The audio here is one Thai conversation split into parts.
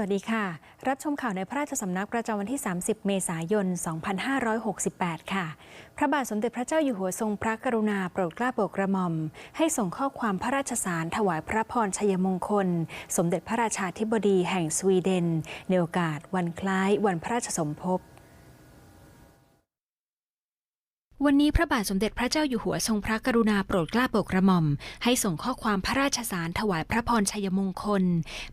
สวัสดีค่ะ รับชมข่าวในพระราชสำนักประจำวันที่ 30 เมษายน 2568 ค่ะ พระบาทสมเด็จพระเจ้าอยู่หัวทรงพระกรุณาโปรดเกล้าโปรดกระหม่อม ให้ส่งข้อความพระราชสารถวายพระพรชัยมงคล สมเด็จพระราชาธิบดีแห่งสวีเดนในโอกาสวันคล้ายวันพระราชสมภพ วันนี้พระบาทสมเด็จพระเจ้าอยู่หัวทรงพระกรุณาโปรดเกล้าโปรดกระหม่อม ให้ส่งข้อความพระราชสารถวายพระพรชัยมงคล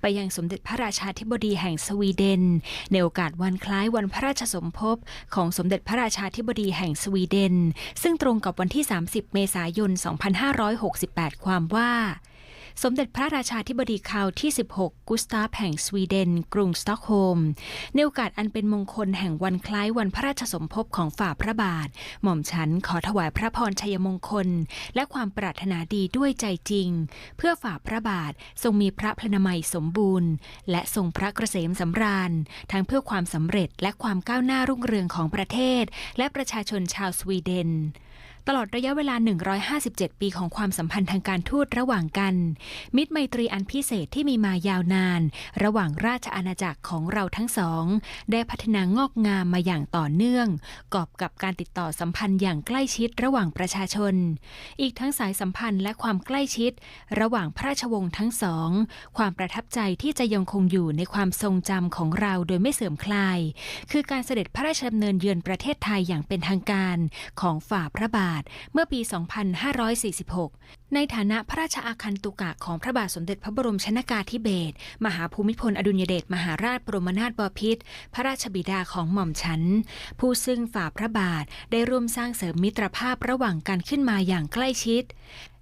ไปยังสมเด็จพระราชาธิบดีแห่งสวีเดน ในโอกาสวันคล้ายวันพระราชสมภพของสมเด็จพระราชาธิบดีแห่งสวีเดน ซึ่งตรงกับวันที่ 30 เมษายน 2568 ความว่า สมเด็จพระราชาธิบดีคาวที่ 16 กุสตาฟแห่งสวีเดน กรุงสต็อกโฮล์มในโอกาสอันเป็นมงคลแห่งวันคล้ายวันพระราชสมภพของฝ่าพระบาท หม่อมฉันขอถวายพระพรชัยมงคล และความปรารถนาดีด้วยใจจริง เพื่อฝ่าพระบาททรงมีพระพลนามัยสมบูรณ์ และทรงพระเกษมสำราญ ทั้งเพื่อความสำเร็จและความก้าวหน้ารุ่งเรืองของประเทศ และประชาชนชาวสวีเดน ตลอดระยะเวลา 157 ปีของความสัมพันธ์ทางการทูตระหว่างกัน มิตรไมตรีอันพิเศษที่มีมายาวนาน ระหว่างราชอาณาจักรของเราทั้งสอง ได้พัฒนางอกงามมาอย่างต่อเนื่อง กอบกับการติดต่อสัมพันธ์อย่างใกล้ชิดระหว่างประชาชน อีกทั้งสายสัมพันธ์และความใกล้ชิด ระหว่างพระราชวงศ์ทั้งสอง ความประทับใจที่จะยังคงอยู่ในความทรงจำของเราโดยไม่เสื่อมคลาย คือการเสด็จพระราชดำเนินเยือนประเทศไทยอย่างเป็นทางการของฝ่าพระบาทเมื่อปี 2546 ในฐานะพระราชอาคันตุกะของพระบาทสมเด็จพระบรมชนากาธิเบศรมหาภูมิพลอดุลยเดชมหาราชบรมนาถบพิตรพระราชบิดาของหม่อมฉัน ผู้ซึ่งฝ่าพระบาทได้ร่วมสร้างเสริมมิตรภาพระหว่างกันขึ้นมาอย่างใกล้ชิด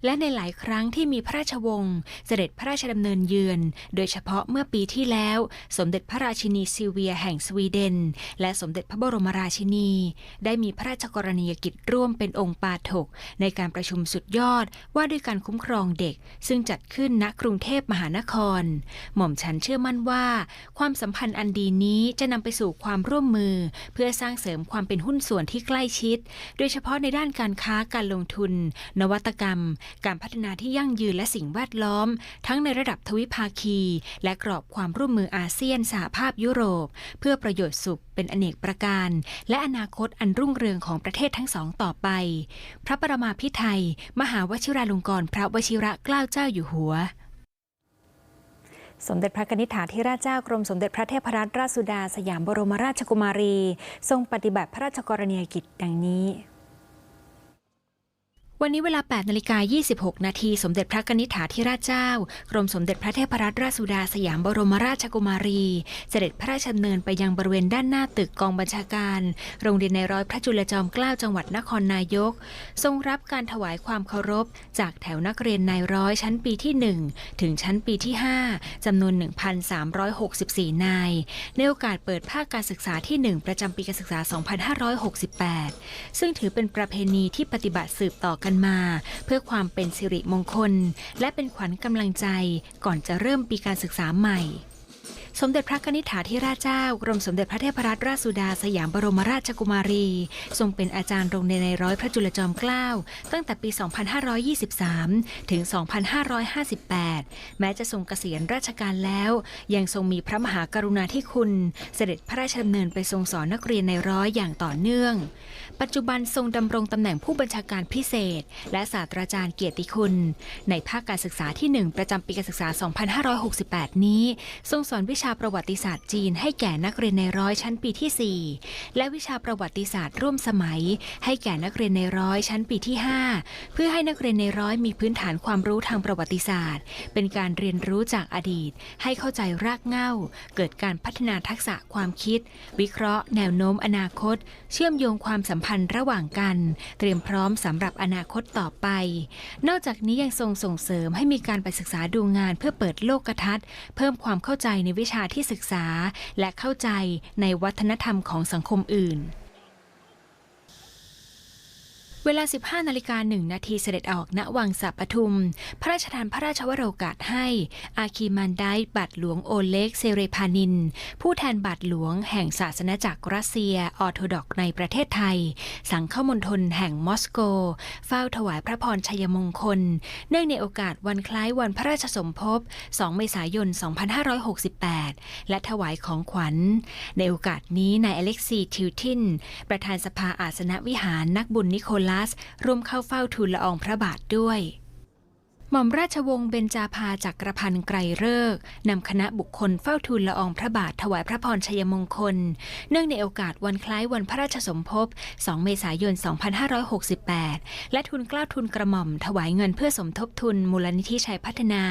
และในหลายครั้งที่มีพระราชวงศ์เสด็จพระราชดำเนินเยือน โดยเฉพาะเมื่อปีที่แล้ว สมเด็จพระราชินีซิเวียแห่งสวีเดน และสมเด็จพระบรมราชินี ได้มีพระราชกรณียกิจร่วมเป็นองค์ปาถก ในการประชุมสุดยอดว่าด้วยการคุ้มครองเด็ก ซึ่งจัดขึ้นณกรุงเทพมหานคร หม่อมฉันเชื่อมั่นว่า ความสัมพันธ์อันดีนี้จะนำไปสู่ความร่วมมือ เพื่อสร้างเสริมความเป็นหุ้นส่วนที่ใกล้ชิด โดยเฉพาะในด้านการค้าการลงทุน นวัตกรรมการพัฒนาที่ยั่งยืนและสิ่งแวดล้อม ทั้งในระดับทวิภาคี และกรอบความร่วมมืออาเซียนสหภาพยุโรป เพื่อประโยชน์สุขเป็นอเนกประการ และอนาคตอันรุ่งเรืองของประเทศทั้งสองต่อไป พระประมาพิไทย มหาวชิราลงกรณ์พระวชิระเกล้าเจ้าอยู่หัวสมเด็จพระนิษฐาธิราชเจ้ากรมสมเด็จพระเทพรัตนราชสุดา สยามบรมราชกุมารี ทรงปฏิบัติพระราชกรณียกิจดังนี้ วันนี้เวลา 8นาฬิกา26 นาที สมเด็จพระนิษฐาธิราชเจ้า กรมสมเด็จพระเทพรัตนราชสุดาสยามบรมราชกุมารี เสด็จพระราชดำเนินไปยังบริเวณด้านหน้าตึกกองบัญชาการ โรงเรียนในร้อยพระจุลจอมเกล้าจังหวัดนครนายก ทรงรับการถวายความเคารพ จากแถวนักเรียนนายร้อยชั้นปีที่ 1 ถึงชั้นปีที่ 5จำนวน 1,364 นาย ในโอกาสเปิดภาคการศึกษาที่ 1 ประจำปีการศึกษา 2568 ซึ่งถือเป็นประเพณีที่ปฏิบัติสืบต่อกันมา เพื่อความเป็นสิริมงคล และเป็นขวัญกำลังใจก่อนจะเริ่มปีการศึกษาใหม่ สมเด็จพระนิษฐาธิราชเจ้ากรมสมเด็จพระเทพรัตนราชสุดาสยามบรมราชกุมารี ทรงเป็นอาจารย์โรงเรียนในร้อยพระจุลจอมเกล้าตั้งแต่ปี 2523 ถึง 2558 แม้จะทรงเกษียณราชการแล้ว ยังทรงมีพระมหากรุณาธิคุณ เสด็จพระราชดำเนินไปทรงสอนนักเรียนในร้อยอย่างต่อเนื่อง ปัจจุบันทรงดำรงตำแหน่งผู้บัญชาการพิเศษ และศาสตราจารย์เกียรติคุณ ในภาคการศึกษาที่ 1 ประจำปีการศึกษา 2568 นี้ ทรงสอนวิชาชาประวัติศาสตร์จีนให้แก่นักเรียนในร้อยชั้นปีที่ 4 และวิชาประวัติศาสตร์ร่วมสมัย ให้แก่นักเรียนในร้อยชั้นปีที่ 5 เพื่อให้นักเรียนในร้อยมีพื้นฐานความรู้ทางประวัติศาสตร์ เป็นการเรียนรู้จากอดีต ให้เข้าใจรากเหง้า เกิดการพัฒนาทักษะความคิด วิเคราะห์ แนวโน้มอนาคต เชื่อมโยงความสัมพันธ์ระหว่างกัน เตรียมพร้อมสำหรับอนาคตต่อไป นอกจากนี้ยังทรงส่งเสริมให้มีการไปศึกษาดูงานเพื่อเปิดโลกทัศน์ เพิ่มความเข้าใจในวิชาที่ศึกษาและเข้าใจในวัฒนธรรมของสังคมอื่น เวลา 15นาฬิกา1นาทีเสด็จออกณวังสัปทุม พระราชทานพระราชวโรกาสให้ อาคีมันไดบัตรหลวงโอเล็กเซเรพานิน ผู้แทนบัตรหลวงแห่งศาสนาจักรรัสเซียออร์โธดอกในประเทศไทย สังเข้ามณฑลแห่งมอสโก เฝ้าถวายพระพรชัยมงคล เนื่องในโอกาสวันคล้ายวันพระราชสมภพ 2 เมษายน 2568 และถวายของขวัญ ในโอกาสนี้นายอเล็กซีทิวทิน ประธานสภาอาสนวิหารนักบุญนิโคลัส ร่วมเข้าเฝ้าทูลละอองพระบาทด้วย หม่อมราชวงศ์เบญจาภาจักรพันธ์ไกรเลิกนำคณะบุคคลเฝ้าทูลละอองพระบาทถวายพระพรชัยมงคล เนื่องในโอกาสวันคล้ายวันพระราชสมภพ 2 เมษายน 2568 และทุนกล้าทุนกระหม่อมถวายเงินเพื่อสมทบทุนมูลนิธิชัยพัฒนา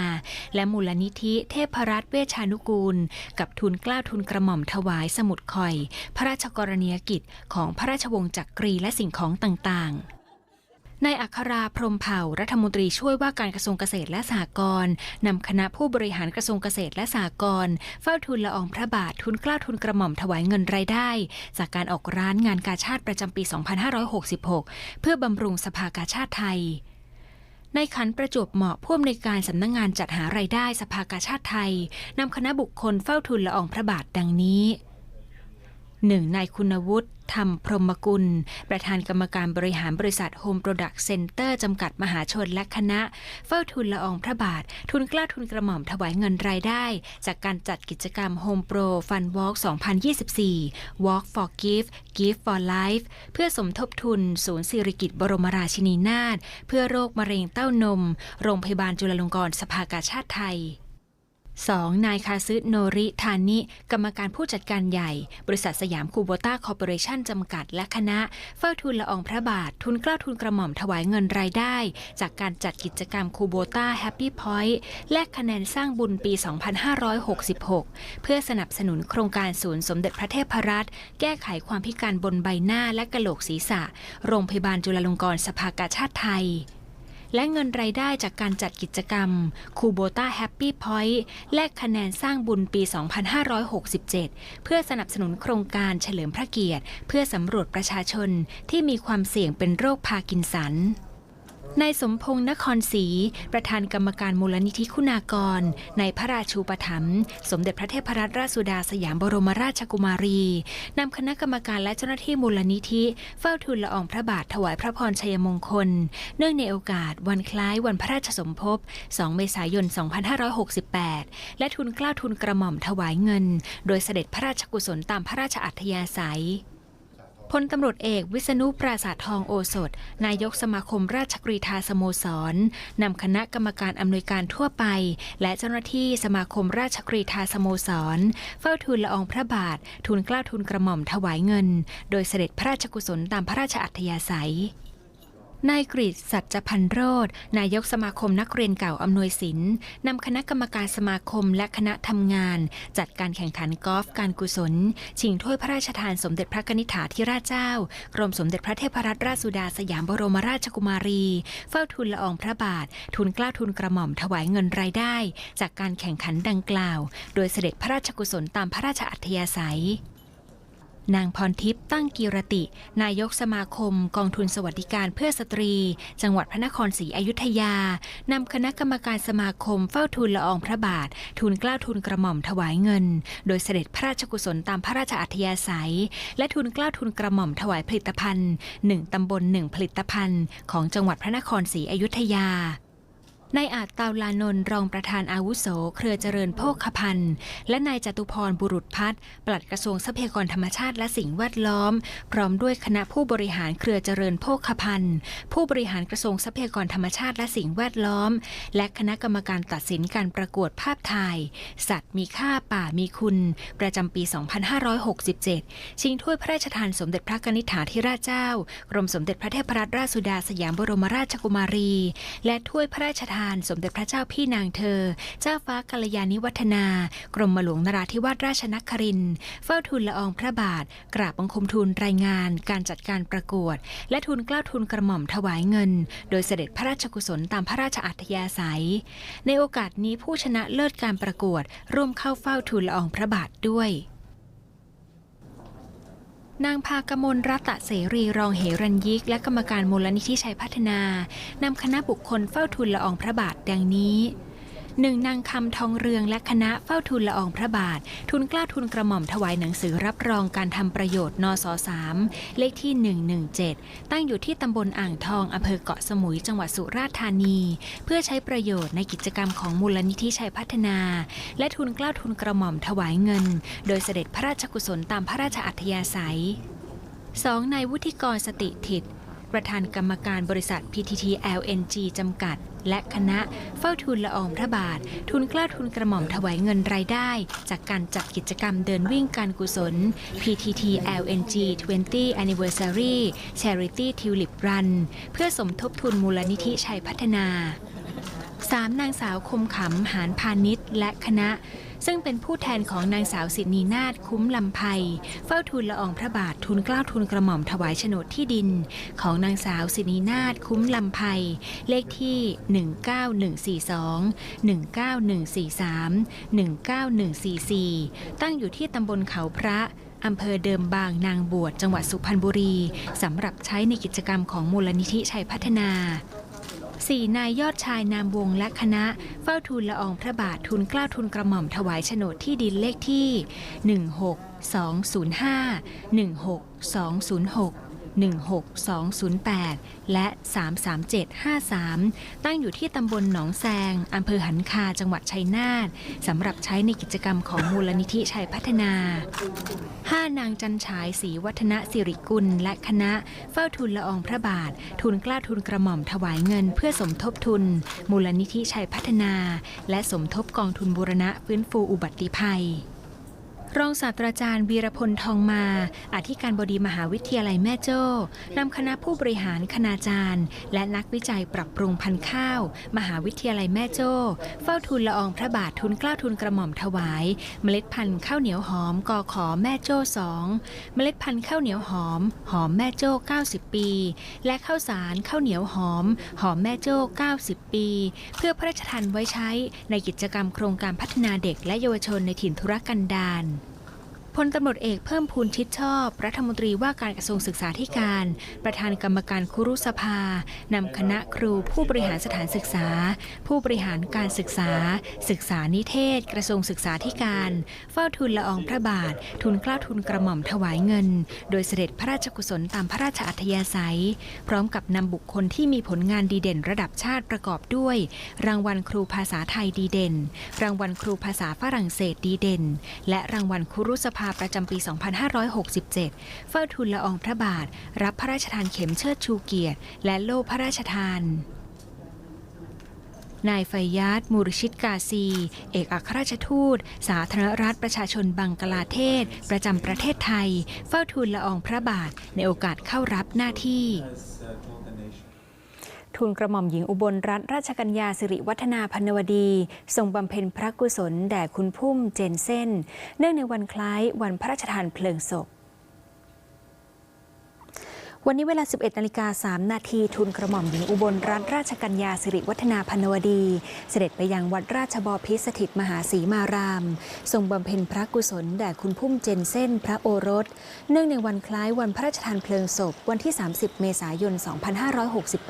และมูลนิธิเทพรัตน์เวชานุกูล กับทุนกล้าทุนกระหม่อมถวายสมุดคอย พระราชกรณียกิจของพระราชวงศ์จักรีและสิ่งของต่างๆ นายอัคราพรมเผ่ารัฐมนตรีช่วยว่าการกระทรวงเกษตรและสหกรณ์นำคณะผู้บริหารกระทรวงเกษตรและสหกรณ์เฝ้าทุนละอองพระบาททุนกล้าทุนกระหม่อมถวายเงินรายได้ จากการออกร้านงานกาชาติประจำปี 2566 เพื่อบำรุงสภากาชาติไทยในขันประจวบเหมาะผู้อำนวยการสำนักงงานจัดหารายได้สภากาชาติไทยนำคณะบุคคลเฝ้าทุนละอองพระบาทดังนี้หนึ่งนายคุณวุฒิ ธรรมพรหมกุล ประธานกรรมการบริหารบริษัท Home Product Center จำกัดมหาชนและคณะ เฝ้าทุนละอองพระบาท ทุนกล้าทุนกระหม่อมถวายเงินรายได้ จากการจัดกิจกรรม Home Pro Fun Walk 2024 Walk for Gift Gift for Life เพื่อสมทบทุน ศูนย์สิริกิติ์บรมราชินีนาถเพื่อโรคมะเร็งเต้านม โรงพยาบาลจุฬาลงกรณ์สภากาชาติไทย 2. นายคาซึโนริทานิ กรรมการผู้จัดการใหญ่ บริษัทสยามคูโบต้าคอร์ปอเรชั่นจำกัดและคณะ เฝ้าทุนละอองพระบาท ทุนกล้าทุนกระหม่อมถวายเงินรายได้ จากการจัดกิจกรรมคูโบต้าแฮปปี้พอยต์และคะแนนสร้างบุญปี 2566 เพื่อสนับสนุนโครงการศูนย์สมเด็จพระเทพรัตน์แก้ไขความพิการบนใบหน้าและกะโหลกศีรษะ โรงพยาบาลจุฬาลงกรณ์สภากาชาติไทย และเงินรายได้จากการจัดกิจกรรมคูโบต้าแฮปปี้พอยต์และคะแนนสร้างบุญปี 2567 เพื่อสนับสนุนโครงการเฉลิมพระเกียรติ เพื่อสำรวจประชาชนที่มีความเสี่ยงเป็นโรคพาร์กินสัน นายสมพงษ์นครศรีประธานกรรมการมูลนิธิคุณากร ในพระราชูปถัมภ์สมเด็จพระเทพรัตนราชสุดาสยามบรมราชกุมารีนำคณะกรรมการและเจ้าหน้าที่มูลนิธิเฝ้าทูลละอองพระบาทถวายพระพรชัยมงคล เนื่องในโอกาสวันคล้ายวันพระราชสมภพ 2 เมษายน 2568 และทุนกล้าทุนกระหม่อมถวายเงิน โดยเสด็จพระราชกุศลตามพระราชอัธยาศัย พลตำรวจเอกวิษณุปราสาททองโอสถ นายกสมาคมราชกรีธาสโมสรนำคณะกรรมการอำนวยการทั่วไป และเจ้าหน้าที่สมาคมราชกรีธาสโมสร เฝ้าทูลละอองพระบาท ทูลเกล้าทูลกระหม่อมถวายเงิน โดยเสด็จพระราชกุศลตามพระราชอัธยาศัย นายกฤษสัจพันโรธนายกสมาคมนักเรียนเก่าอำนวยสินนำคณะกรรมการสมาคมและคณะทำงาน จัดการแข่งขันกอล์ฟการกุศล ชิงถ้วยพระราชทานสมเด็จพระนิษฐาธิราชเจ้ากรมสมเด็จพระเทพรัตนราชสุดาสยามบรมราชกุมารี เฝ้าทุนละอองพระบาท ทุนกล้าทุนกระหม่อมถวายเงินรายได้ จากการแข่งขันดังกล่าว โดยเสด็จพระราชกุศลตามพระราชอัธยาศัย นางพรทิพย์ตั้งกีรติ นายกสมาคม กองทุนสวัสดิการเพื่อสตรี จังหวัดพระนครศรีอยุธยานำคณะกรรมการสมาคมเฝ้าทูลละอองพระบาท ทูลเกล้าทูลกระหม่อมถวายเงิน โดยเสด็จพระราชกุศลตามพระราชอัธยาศัย และทูลเกล้าทูลกระหม่อมถวายผลิตภัณฑ์หนึ่งตำบลหนึ่งผลิตภัณฑ์ ของจังหวัดพระนครศรีอยุธยา นายอาจเตาลานนท์รองประธานอาวุโส เครือเจริญโภคภัณฑ์ และนายจตุพรบุรุษพัฒน์ปลัดกระทรวงทรัพยากรธรรมชาติและสิ่งแวดล้อม พร้อมด้วยคณะผู้บริหารเครือเจริญโภคภัณฑ์ ผู้บริหารกระทรวงทรัพยากรธรรมชาติและสิ่งแวดล้อม และคณะกรรมการตัดสินการประกวดภาพถ่าย สัตว์มีค่าป่ามีคุณ ประจำปี 2567 ชิงถ้วยพระราชทานสมเด็จพระนิษฐาธิราชเจ้ากรมสมเด็จพระเทพรัตนราชสุดาสยามบรมราชกุมารี และถ้วยพระราชทานสมเด็จพระเจ้าพี่นางเธอ เจ้าฟ้ากัลยาณิวัฒนา กรมหลวงนราธิวาสราชนครินเฝ้าทูลละอองพระบาท กราบบังคมทูลรายงาน การจัดการประกวด และทูลเกล้าทูลกระหม่อมถวายเงิน โดยเสด็จพระราชกุศลตามพระราชอัธยาศัย ในโอกาสนี้ผู้ชนะเลิศการประกวด ร่วมเข้าเฝ้าทูลละอองพระบาทด้วย นางพากมลรัตะเสรีรองเหรัญยิก และกรรมการมูลนิธิชัยพัฒนา นำคณะบุคคลเฝ้าทุนละอองพระบาทดังนี้ หนึ่งนางคำทองเรืองและคณะเฝ้าทูลละอองพระบาท ทุนกล้าทุนกระหม่อมถวายหนังสือรับรองการทำประโยชน์นสสามเลขที่ 117 ตั้งอยู่ที่ตำบลอ่างทองอำเภอเกาะสมุยจังหวัดสุราษฎร์ธานี เพื่อใช้ประโยชน์ในกิจกรรมของมูลนิธิชัยพัฒนา และทุนกล้าทุนกระหม่อมถวายเงิน โดยเสด็จพระราชกุศลตามพระราชอัธยาศัย 2. นายวุฒิกรสติถิต ประธานกรรมการบริษัท PTT LNG จำกัด และคณะเฝ้าทุนละอองพระบาท ทุนกล้าทุนกระหม่อมถวายเงินรายได้ จากการจัดกิจกรรมเดินวิ่งการกุศล PTT LNG 20 Anniversary Charity Tulip Run เพื่อสมทบทุนมูลนิธิชัยพัฒนา 3. นางสาวคมขำหานพาณิชย์และคณะ ซึ่งเป็นผู้แทนของนางสาวสินีนาถคุ้มลำไพเฝ้าทูลละอองพระบาททุนเกล้าทุนกระหม่อมถวายโฉนดที่ดิน ของนางสาวสินีนาถคุ้มลำไพเลขที่ 19142 19143 19144 ตั้งอยู่ที่ตำบลเขาพระอำเภอเดิมบางนางบวชจังหวัดสุพรรณบุรีสำหรับใช้ในกิจกรรมของมูลนิธิชัยพัฒนา สี่นายยอดชายนามวงและคณะ เฝ้าทูลละอองพระบาททุนกล้าทุนกระหม่อมถวายโฉนดที่ดินเลขที่ 16205 16206 16208 และ 33753 ตั้งอยู่ที่ตำบลหนองแซงอำเภอหันคาจังหวัดชัยนาทสำหรับใช้ในกิจกรรมของมูลนิธิชัยพัฒนา 5. นางจันฉายศรีวัฒนสิริกุลและคณะเฝ้าทุนละอองพระบาท ทุนกล้าทุนกระหม่อมถวายเงิน เพื่อสมทบทุน มูลนิธิชัยพัฒนา และสมทบกองทุนบูรณะฟื้นฟูอุบัติภัย รองศาสตราจารย์วีรพลทองมา อธิการบดีมหาวิทยาลัยแม่โจ้นำคณะผู้บริหารคณาจารย์ และนักวิจัยปรับปรุงพันธุ์ข้าว มหาวิทยาลัยแม่โจ้เฝ้าทุนละอองพระบาททุนเกล้าทุนกระหม่อมถวาย เมล็ดพันธุ์ข้าวเหนียวหอมกอขอแม่โจ้สองเมล็ดพันธุ์ข้าวเหนียวหอม หอมแม่โจ้ 90 ปี และข้าวสารข้าวเหนียวหอม หอมแม่โจ้ 90 ปี เพื่อพระราชทานไว้ใช้ในกิจกรรมโครงการพัฒนาเด็กและเยาวชนในถิ่นธุรกันดาร พลตำรวจเอกเพิ่มพูนชิดชอบ รัฐมนตรีว่าการกระทรวงศึกษาธิการ ประธานกรรมการครุสภานำคณะครูผู้บริหารสถานศึกษา ผู้บริหารการศึกษา ศึกษานิเทศ กระทรวงศึกษาธิการ เฝ้าทุนละอองพระบาท ทุนกล้าทุนกระหม่อมถวายเงิน โดยเสด็จพระราชกุศลตามพระราชอัธยาศัย พร้อมกับนำบุคคลที่มีผลงานดีเด่นระดับชาติประกอบด้วย รางวัลครูภาษาไทยดีเด่น รางวัลครูภาษาฝรั่งเศสดีเด่น และรางวัลครุสภาประจำปี 2567 เฝ้าทุนละอองพระบาท รับพระราชทานเข็มเชิดชูเกียรติ และโล่พระราชทานนายไฟยาตมูรชิดกาซี เอกอัครราชทูต สาธารณรัฐประชาชนบังกลาเทศ ประจำประเทศไทย เฝ้าทูลละอองพระบาทในโอกาสเข้ารับหน้าที่ ทูลกระหม่อมหญิงอุบลรัตนราชกัญญาสิริวัฒนาพันวดี ทรงบำเพ็ญพระกุศลแด่คุณพุ่มเจนเส้น เนื่องในวันคล้ายวันพระราชทานเพลิงศพ วันนี้เวลา 11 นาฬิกา 3 นาที ทุนกระหม่อมหญิงอุบลรัตนราชกัญญาสิริวัฒนาพันวดี เสด็จไปยังวัดราชบพิสถิตมหาศรีมาราม ทรงบำเพ็ญพระกุศล แด่คุณพุ่มเจนเส้นพระโอรส เนื่องในวันคล้ายวันพระราชทานเพลิงศพ วันที่ 30 เมษายน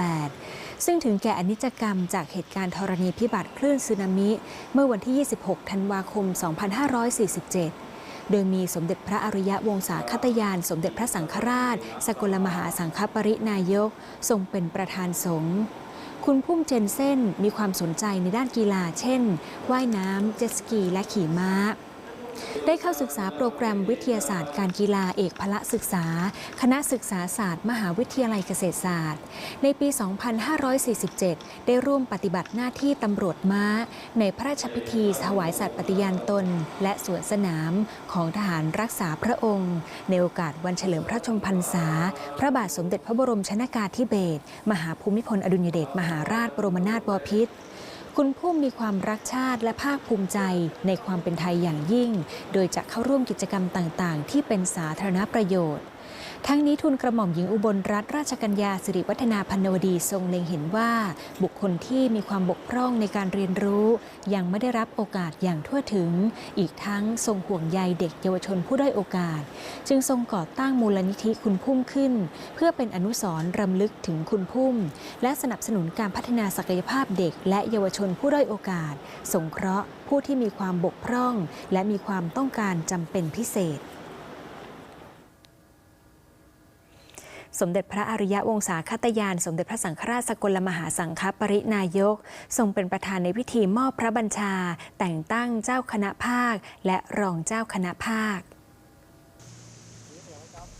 2568 ซึ่งถึงแก่อนิจกรรมจากเหตุการณ์ธรณีพิบัติคลื่นสึนามิ เมื่อวันที่ 26 ธันวาคม 2547 โดยมีสมเด็จพระอริยะวงศาคตยาน สมเด็จพระสังฆราช สกลมหาสังฆปรินายก ทรงเป็นประธานสงฆ์คุณพุ่มเจนเส้นมีความสนใจในด้านกีฬา เช่น ว่ายน้ำเจ็ตสกี และขี่ม้า ได้เข้าศึกษาโปรแกรมวิทยาศาสตร์การกีฬาเอกพละศึกษา คณะศึกษาศาสตร์ มหาวิทยาลัยเกษตรศาสตร์ ในปี 2547 ได้ร่วมปฏิบัติหน้าที่ตำรวจม้า ในพระราชพิธีถวายสัตย์ปฏิญาณตน และสวนสนามของทหารรักษาพระองค์ ในโอกาสวันเฉลิมพระชนมพรรษา พระบาทสมเด็จพระบรมชนากาธิเบศรมหาภูมิพลอดุลยเดชมหาราชบรมนาถบพิตร คุณพุ่มมีความรักชาติและภาคภูมิใจในความเป็นไทยอย่างยิ่ง โดยจะเข้าร่วมกิจกรรมต่าง ๆ ที่เป็นสาธารณประโยชน์ ทั้งนี้ทุนกระหม่อมหญิงอุบลรัตนราชกัญญาสิริวัฒนาพันวดีทรงเล็งเห็นว่า บุคคลที่มีความบกพร่องในการเรียนรู้ ยังไม่ได้รับโอกาสอย่างทั่วถึง อีกทั้งทรงห่วงใยเด็กเยาวชนผู้ด้อยโอกาส จึงทรงก่อตั้งมูลนิธิคุณพุ่มขึ้น เพื่อเป็นอนุสรณ์รำลึกถึงคุณพุ่ม และสนับสนุนการพัฒนาศักยภาพเด็ก และเยาวชนผู้ด้อยโอกาส สงเคราะห์ผู้ที่มีความบกพร่อง และมีความต้องการจำเป็นพิเศษ สมเด็จพระอริยวงศาคตยาน สมเด็จพระสังฆราชสกลมหาสังฆปรินายก ทรงเป็นประธานในพิธีมอบพระบัญชา แต่งตั้งเจ้าคณะภาค และรองเจ้าคณะภาค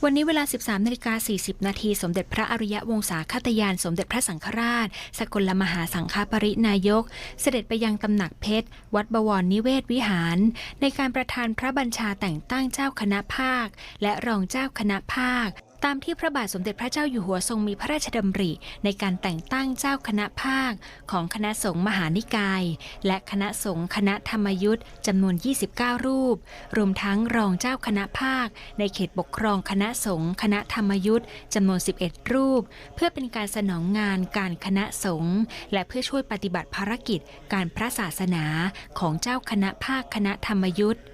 วันนี้เวลา 13นาฬิกา40 นาที สมเด็จพระอริยวงศาคตยาน สมเด็จพระสังฆราช สกลมหาสังฆปรินายก เสด็จไปยังตำหนักเพชร วัดบวรนิเวศวิหาร ในการประทานพระบัญชาแต่งตั้งเจ้าคณะภาค และรองเจ้าคณะภาค ตามที่พระบาทสมเด็จพระเจ้าอยู่หัวทรงมีพระราชดำริ ในการแต่งตั้งเจ้าคณะภาคของคณะสงฆ์มหานิกาย และคณะสงฆ์คณะธรรมยุทธ์จำนวน 29 รูป รวมทั้งรองเจ้าคณะภาค ในเขตปกครองคณะสงฆ์คณะธรรมยุทธ์จำนวน 11 รูป เพื่อเป็นการสนองงานการคณะสงฆ์และเพื่อช่วยปฏิบัติภารกิจการพระศาสนาของเจ้าคณะภาคคณะธรรมยุทธ์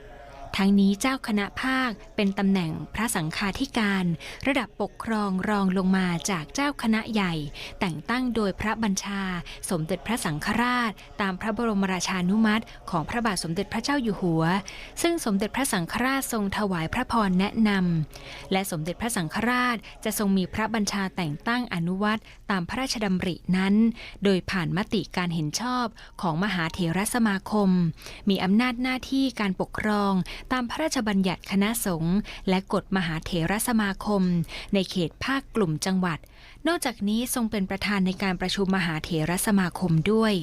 ทั้งนี้เจ้าคณะภาคเป็นตำแหน่งพระสังฆาธิการ ระดับปกครองรองลงมาจากเจ้าคณะใหญ่ แต่งตั้งโดยพระบัญชา สมเด็จพระสังฆราช ตามพระบรมราชานุมัติ ของพระบาทสมเด็จพระเจ้าอยู่หัว ซึ่งสมเด็จพระสังฆราชทรงถวายพระพรแนะนำและสมเด็จพระสังฆราชจะทรงมีพระบัญชาแต่งตั้งอนุวัตตามพระราชดำรินั้น โดยผ่านมติการเห็นชอบของมหาเถรสมาคม มีอำนาจหน้าที่การปกครองตามพระราชบัญญัติคณะสงฆ์และกฎมหาเถรสมาคม ในเขตภาคกลุ่มจังหวัด นอกจากนี้ทรงเป็นประธานในการประชุมมหาเถรสมาคมด้วย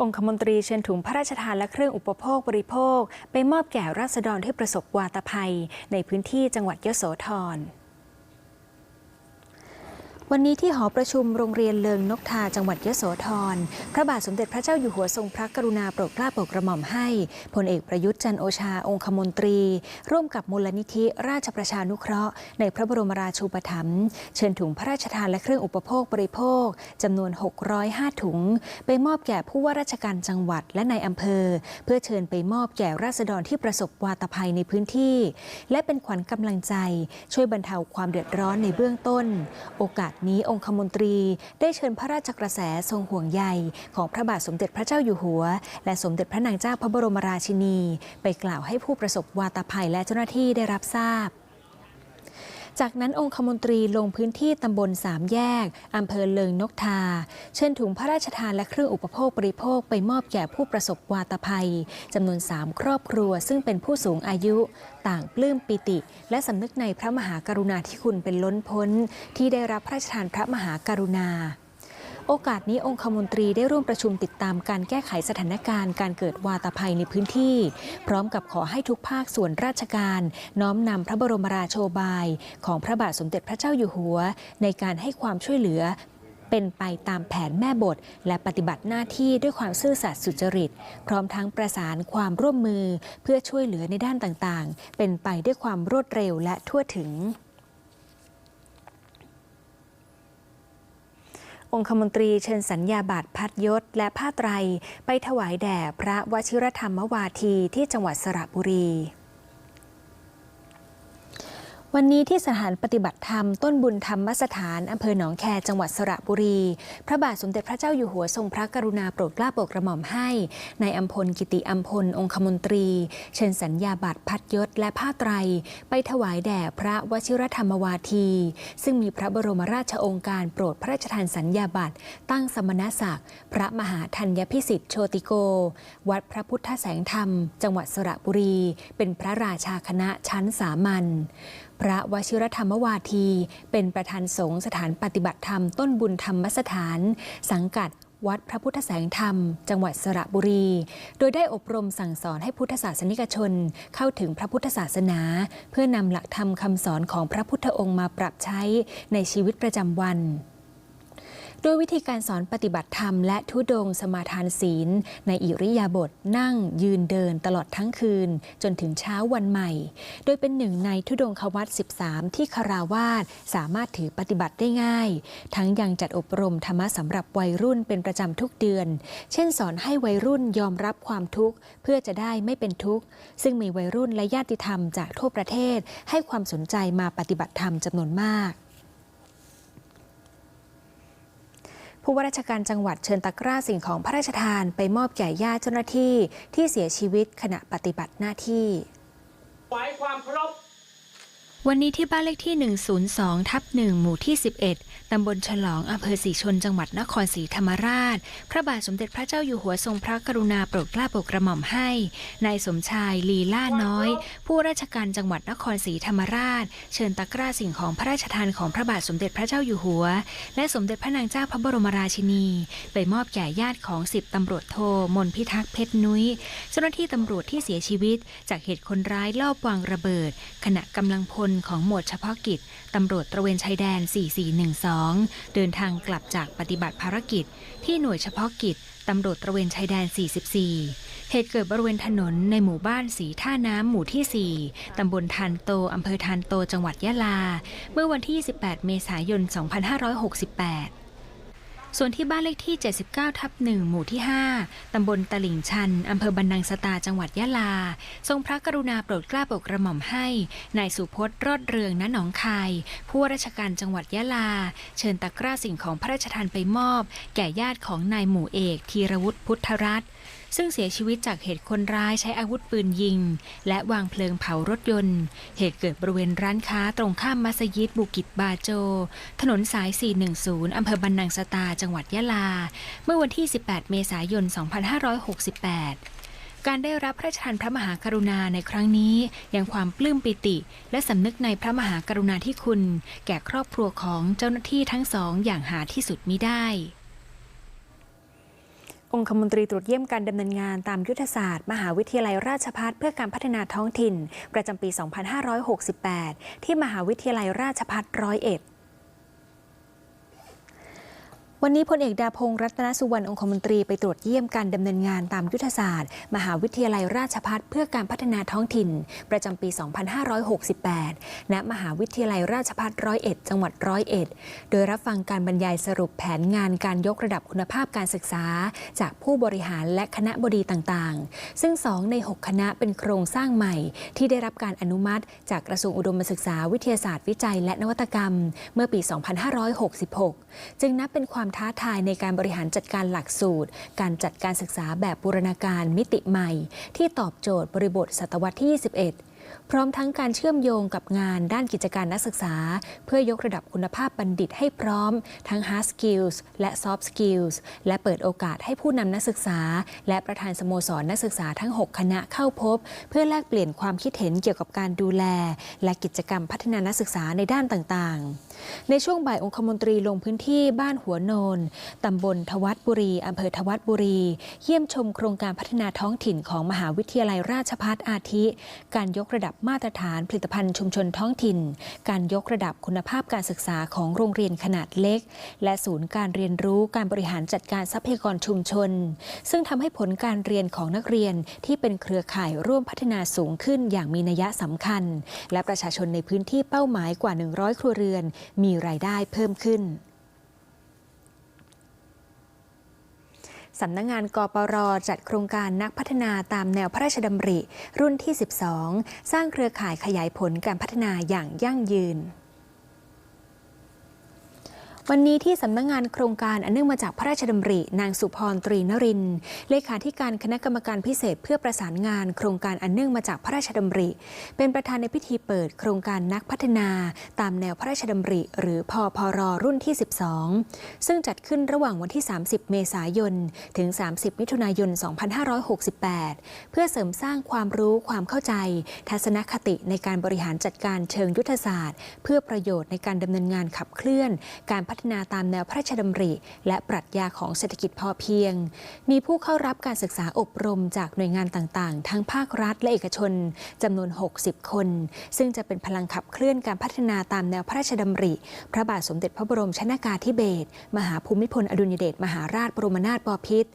องคมนตรีเชิญถุงพระราชทานและเครื่องอุปโภคบริโภค ไปมอบแก่ราษฎรที่ประสบวาตภัย ในพื้นที่จังหวัดยโสธร วันนี้ที่หอประชุมโรงเรียนเลิงนกทาจังหวัดยโสธร พระบาทสมเด็จพระเจ้าอยู่หัวทรงพระกรุณาโปรดเกล้าโปรดกระหม่อมให้พลเอกประยุทธ์จันโอชาองคมนตรี ร่วมกับมูลนิธิราชประชานุเคราะห์ ในพระบรมราชูปถัมภ์เชิญถุงพระราชทานและเครื่องอุปโภคบริโภคจำนวน 605 ถุง ไปมอบแก่ผู้ว่าราชการจังหวัดและในอำเภอ เพื่อเชิญไปมอบแก่ราษฎรที่ประสบวาตภัยในพื้นที่ และเป็นขวัญกำลังใจ ช่วยบรรเทาความเดือดร้อนในเบื้องต้น โอกาสนี้องคมนตรีได้เชิญพระราชกระแสทรงห่วงใยของพระบาทสมเด็จพระเจ้าอยู่หัว และสมเด็จพระนางเจ้าพระบรมราชินี ไปกล่าวให้ผู้ประสบวาตภัยและเจ้าหน้าที่ได้รับทราบ จากนั้นองคมนตรีลงพื้นที่ตำบลสามแยกอำเภอเลิงนกทา เชิญถุงพระราชทานและเครื่องอุปโภคบริโภคไปมอบแก่ผู้ประสบวาตภัยจำนวน 3 ครอบครัว ซึ่งเป็นผู้สูงอายุต่างปลื้มปิติ และสำนึกในพระมหากรุณาธิคุณเป็นล้นพ้น ที่ได้รับพระราชทานพระมหากรุณา โอกาสนี้องคมนตรีได้ร่วมประชุมติดตามการแก้ไขสถานการณ์การเกิดวาตภัยในพื้นที่ พร้อมกับขอให้ทุกภาคส่วนราชการ น้อมนำพระบรมราโชบาย ของพระบาทสมเด็จพระเจ้าอยู่หัว ในการให้ความช่วยเหลือเป็นไปตามแผนแม่บท และปฏิบัติหน้าที่ด้วยความซื่อสัตย์สุจริต พร้อมทั้งประสานความร่วมมือเพื่อช่วยเหลือในด้านต่างๆ เป็นไปด้วยความรวดเร็วและทั่วถึง องคมนตรีเชิญสัญญาบัตรพัดยศและผ้าไตร ไปถวายแด่พระวชิรธรรมวาทีที่จังหวัดสระบุรี วันนี้ที่สถานปฏิบัติธรรมต้นบุญธรรมสถานอำเภอหนองแคจังหวัดสระบุรี พระบาทสมเด็จพระเจ้าอยู่หัวทรงพระกรุณาโปรดเกล้าโปรดกระหม่อมให้ในายอัมพลกิติอัมพลองคมนตรี เชิญสัญญาบัตรพัดยศและผ้าไตร ไปถวายแด่พระวชิรธรรมวาที ซึ่งมีพระบรมราชองค์การโปรดพระราชทานสัญญาบัตรตั้งสมณศักดิ์พระมหาธัญพิสิทธิ์โชติโก วัดพระพุทธแสงธรรม จังหวัดสระบุรี เป็นพระราชาคณะชั้นสามัญ พระวชิรธรรมวาที เป็นประธานสงฆ์สถานปฏิบัติธรรมต้นบุญธรรมสถาน สังกัดวัดพระพุทธแสงธรรม จังหวัดสระบุรี โดยได้อบรมสั่งสอนให้พุทธศาสนิกชน เข้าถึงพระพุทธศาสนา เพื่อนำหลักธรรมคำสอนของพระพุทธองค์มาปรับใช้ในชีวิตประจำวัน ด้วยวิธีการสอนปฏิบัติธรรมและทุดงสมาทานศีล ในอิริยาบถนั่งยืนเดินตลอดทั้งคืน จนถึงเช้าวันใหม่ โดยเป็นหนึ่งในทุดงควัต13 ที่คาราวาสสามารถถือปฏิบัติได้ง่าย ทั้งยังจัดอบรมธรรมะสำหรับวัยรุ่นเป็นประจำทุกเดือน เช่นสอนให้วัยรุ่นยอมรับความทุกข์ เพื่อจะได้ไม่เป็นทุกข์ ซึ่งมีวัยรุ่นและญาติธรรมจากทั่วประเทศให้ความสนใจมาปฏิบัติธรรมจำนวนมาก ผู้ว่าราชการจังหวัดเชิญตะกร้าสิ่งของพระราชทานไปมอบแก่ญาติเจ้าหน้าที่ที่เสียชีวิตขณะปฏิบัติหน้าที่ถวายความเคารพ วันนี้ที่บ้านเลขที่ 102 ทับ 1 หมู่ที่ 11 ตำบลฉลอง อำเภอศรีชน จังหวัดนครศรีธรรมราช พระบาทสมเด็จพระเจ้าอยู่หัวทรงพระกรุณาโปรดเกล้าโปรดกระหม่อมให้ นายสมชายลีล่าน้อย ผู้ราชการจังหวัดนครศรีธรรมราช เชิญตะกร้าสิ่งของพระราชทานของพระบาทสมเด็จพระเจ้าอยู่หัว และสมเด็จพระนางเจ้าพระบรมราชินี ไปมอบแก่ญาติของสิบตำรวจโทมนพิทักษ์เพชรนุ้ยเจ้าหน้าที่ตำรวจที่เสียชีวิต จากเหตุคนร้ายลอบวางระเบิด ขณะกำลังพลของหมวดเฉพาะกิจตำรวจตระเวนชายแดน 4412 เดินทางกลับจากปฏิบัติภารกิจ ที่หน่วยเฉพาะกิจตำรวจตระเวนชายแดน 44 เหตุเกิดบริเวณถนนในหมู่บ้านสีท่าน้ำหมู่ที่ 4 ตำบลทานโต อำเภอทานโต จังหวัดยะลา เมื่อวันที่ 28 เมษายน 2568 ส่วนที่บ้านเลขที่ 79 ทับ1หมู่ที่ 5 ตำบลตลิ่งชัน อำเภอบันนังสตา จังหวัดยะลา ทรงพระกรุณาโปรดเกล้าโปรดกระหม่อมให้ นายสุพจน์รอดเรืองณหนองคาย ผู้ว่าราชการจังหวัดยะลา เชิญตะกร้าสิ่งของพระราชทานไปมอบ แก่ญาติของนายหมู่เอกธีรวุฒิพุทธรัตน์ซึ่งเสียชีวิตจากเหตุคนร้ายใช้อาวุธปืนยิง และวางเพลิงเผารถยนต์ เหตุเกิดบริเวณร้านค้าตรงข้ามมัสยิดบุกิจบาโจ ถนนสาย 410 อำเภอบันนังสตา จังหวัดยะลา เมื่อวันที่ 18 เมษายน 2568การได้รับพระราชทานพระมหากรุณาในครั้งนี้ยังความปลื้มปิติ และสำนึกในพระมหากรุณาธิคุณ แก่ครอบครัวของเจ้าหน้าที่ทั้งสองอย่างหาที่สุดมิได้ องคมนตรีตรวจเยี่ยมการดำเนินงานตามยุทธศาสตร์ มหาวิทยาลัยราชภัฏเพื่อการพัฒนาท้องถิ่น ประจำปี 2568 ที่มหาวิทยาลัยราชภัฏร้อยเอ็ด วันนี้พลเอกดาพงศ์รัตนสุวรรณองคมนตรีไปตรวจเยี่ยมการดำเนินงานตามยุทธศาสตร์ มหาวิทยาลัยราชภัฏเพื่อการพัฒนาท้องถิ่น ประจำปี 2568 ณ มหาวิทยาลัยราชภัฏร้อยเอ็ดจังหวัดร้อยเอ็ด โดยรับฟังการบรรยายสรุปแผนงานการยกระดับคุณภาพการศึกษา จากผู้บริหารและคณะบดีต่างๆ ซึ่ง 2 ใน 6 คณะเป็นโครงสร้างใหม่ ที่ได้รับการอนุมัติ จากกระทรวงอุดมศึกษาวิทยาศาสตร์วิจัย และนวัตกรรม เมื่อปี 2566 จึงนับเป็นความท้าทายในการบริหารจัดการหลักสูตร การจัดการศึกษาแบบบูรณาการมิติใหม่ ที่ตอบโจทย์บริบทศตวรรษที่ 21 พร้อมทั้งการเชื่อมโยงกับงานด้านกิจการนักศึกษา เพื่อยกระดับคุณภาพบัณฑิตให้พร้อม ทั้ง hard skills และ soft skills และเปิดโอกาสให้ผู้นำนักศึกษา และประธานสโมสรนักศึกษาทั้ง 6 คณะเข้าพบ เพื่อแลกเปลี่ยนความคิดเห็นเกี่ยวกับการดูแล และกิจกรรมพัฒนานักศึกษาในด้านต่างๆในช่วงบ่ายองคมนตรีลงพื้นที่บ้านหัวโนน ตำบลทวัดบุรี อำเภอทวัดบุรี เยี่ยมชมโครงการพัฒนาท้องถิ่นของมหาวิทยาลัยราชภัฏอาทิ การยกระดับมาตรฐานผลิตภัณฑ์ชุมชนท้องถิ่น การยกระดับคุณภาพการศึกษาของโรงเรียนขนาดเล็ก และศูนย์การเรียนรู้การบริหารจัดการทรัพยากรชุมชน ซึ่งทำให้ผลการเรียนของนักเรียนที่เป็นเครือข่ายร่วมพัฒนาสูงขึ้นอย่างมีนัยสำคัญ และประชาชนในพื้นที่เป้าหมายกว่า 100 ครัวเรือนมีรายได้เพิ่มขึ้นสำนักงงานกปรจัดโครงการนักพัฒนาตามแนวพระราชดำริ รุ่นที่ 12 สร้างเครือข่ายขยายผลการพัฒนาอย่างยั่งยืน วันนี้ที่สำนักงงานโครงการอันเนื่องมาจากพระราชดำริ นางสุพรตรีนรินเลขาธิการคณะกรรมการพิเศษเพื่อประสานงานโครงการอันเนื่องมาจากพระราชดำริ เป็นประธานในพิธีเปิดโครงการนักพัฒนา ตามแนวพระราชดำริ หรือพอพรรุ่นที่ 12 ซึ่งจัดขึ้นระหว่างวันที่ 30 เมษายน ถึง 30 มิถุนายน 2568 เพื่อเสริมสร้างความรู้ความเข้าใจ ทัศนคติในการบริหารจัดการเชิงยุทธศาสตร์ เพื่อประโยชน์ในการดำเนินงานขับเคลื่อนการพัพัฒนาตามแนวพระราชดำริ และปรัชญาของเศรษฐกิจพอเพียง มีผู้เข้ารับการศึกษาอบรมจากหน่วยงานต่างๆ ทั้งภาครัฐและเอกชนจำนวน 60 คน ซึ่งจะเป็นพลังขับเคลื่อนการพัฒนาตามแนวพระราชดำริ พระบาทสมเด็จพระบรมชนากาธิเบศรมหาภูมิพลอดุลยเดชมหาราชบรมนาถบพิตร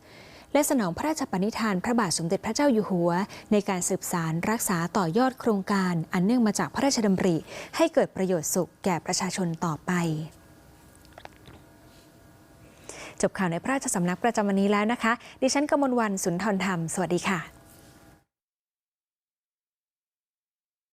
และสนองพระราชปณิธานพระบาทสมเด็จพระเจ้าอยู่หัว ในการสืบสารรักษาต่อยอดโครงการ อันเนื่องมาจากพระราชดำริ ให้เกิดประโยชน์สุขแก่ประชาชนต่อไป จบข่าวในพระราชสำนักประจำวันนี้แล้วนะคะ ดิฉันกมลวันสุนทรธรรม สวัสดีค่ะ